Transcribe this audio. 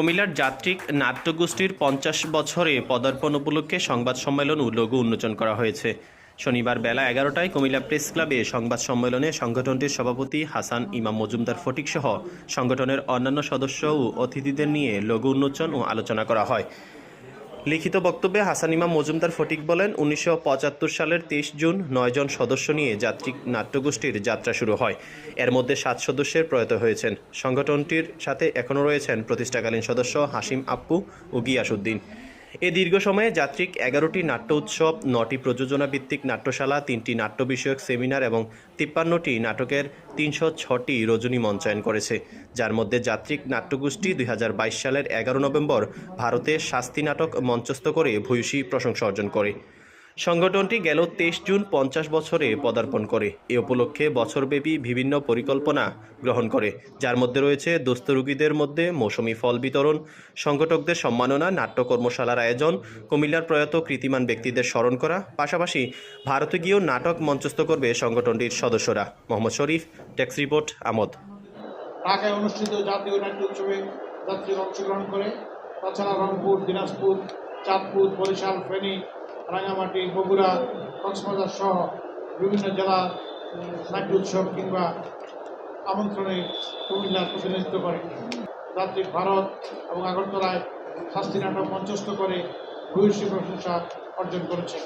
কুমিল্লার যাত্রিক নাট্যগোষ্ঠীর পঞ্চাশ বছরে পদার্পণ উপলক্ষে সংবাদ সম্মেলন ও লঘু উন্মোচন করা হয়েছে। শনিবার বেলা এগারোটায় কুমিল্লা প্রেস ক্লাবে সংবাদ সম্মেলনে সংগঠনটির সভাপতি হাসান ইমাম মজুমদার ফটিক সহ সংগঠনের অন্যান্য সদস্য ও অতিথিদের নিয়ে লঘু উন্মোচন ও আলোচনা করা হয়। লিখিত বক্তব্যে হাসান ইমাম মজুমদার ফটিক বলেন, উনিশশো পঁচাত্তর সালের তেইশ জুন নয়জন সদস্য নিয়ে যাত্রী নাট্যগোষ্ঠীর যাত্রা শুরু হয়। এর মধ্যে সাত সদস্যের প্রয়াত হয়েছেন। সংগঠনটির সাথে এখনও রয়েছেন প্রতিষ্ঠাকালীন সদস্য হাসিম আপ্পু ও গিয়াসুদ্দিন এ দীর্ঘ সময়ে যাত্রিক এগারোটি নাট্য উৎসব, নটি প্রযোজনা ভিত্তিক নাট্যশালা, তিনটি নাট্য বিষয়ক সেমিনার এবং তিপ্পান্নটি নাটকের তিনশো ছটি রজনী মঞ্চায়ন করেছে। যার মধ্যে যাত্রিক নাট্যগোষ্ঠী দুই হাজার বাইশ সালের এগারো নভেম্বর ভারতে শাস্তি নাটক মঞ্চস্থ করে ভূয়সী প্রশংসা অর্জন করে। সংগঠনটি গেল তেইশ জুন পঞ্চাশ বছরে পদার্পণ করে। এ উপলক্ষে বছরব্যাপী বিভিন্ন পরিকল্পনা গ্রহণ করে। যার মধ্যে রয়েছে দুস্থ রোগীদের মধ্যে মৌসুমি ফল বিতরণ, সংগঠকদের সম্মাননা নাট্য কর্মশালার আয়োজন, কুমিল্লার প্রয়াত কৃতিমান ব্যক্তিদের স্মরণ করা, পাশাপাশি ভারতে গিয়েও নাটক মঞ্চস্থ করবে সংগঠনটির সদস্যরা। মোহাম্মদ শরীফ, ডেস্ক রিপোর্ট, আমোদ। ঢাকায় অনুষ্ঠিত জাতীয় নাট্য উৎসবে যাত্রীরা অংশগ্রহণ করে। তাছাড়া রংপুর, দিনাজপুর, চাঁদপুর, বরিশাল, ফেনী রাঙামাটি, বগুড়া, কক্সবাজার সহ বিভিন্ন জেলা নাট্য উৎসব কিংবা আমন্ত্রণে কুমিল্লার প্রতিনিধিত্ব করে। রাত্রি ভারত এবং আগরতলায় শাস্তি নাটক মঞ্চস্থ করে ভূয়সী প্রশংসা অর্জন করেছে।